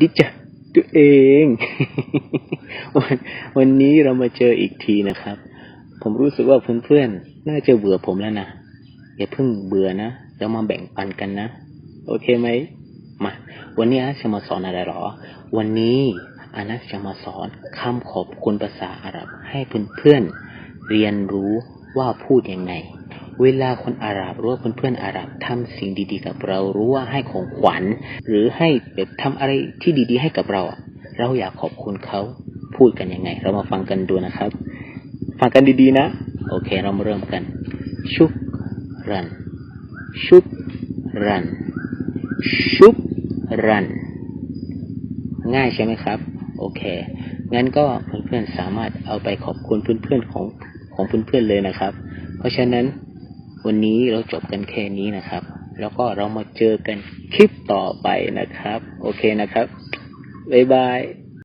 ดิจตัวเองวันวันนี้เรามาเจออีกทีนะครับ ผมรู้สึกว่าเพื่อนๆ น่าจะเบื่อผมแล้วนะ อย่าเพิ่งเบื่อนะเรามาแบ่งปันกันนะ โอเคไหมมา วันนี้อาจะมาสอนอะไรหรอ วันนี้อานัสจะมาสอนคำขอบคุณภาษาอาหรับให้เพื่อนๆเรียนรู้ว่าพูดยังไง เวลาคนอาหรับหรือว่าเพื่อนๆอาหรับทำสิ่งดีๆ กับเรารู้ว่าให้ของขวัญ หรือให้แบบทำอะไรที่ดีๆ ให้กับเราอะเราอยากขอบคุณเขาพูดกันยังไง เรามาฟังกันดูนะครับ ฟังกันดีๆนะ โอเค เรามาเริ่มกัน ชุกรัน ชุกรัน ชุกรัน ง่ายใช่ไหมครับ โอเค งั้นก็เพื่อนๆสามารถเอาไปขอบคุณเพื่อนๆของของเพื่อนๆเลยนะครับ เพราะฉะนั้น วันนี้เราจบกันแค่นี้นะครับ แล้วก็เรามาเจอกันคลิปต่อไปนะครับ โอเคนะครับ บ๊ายบาย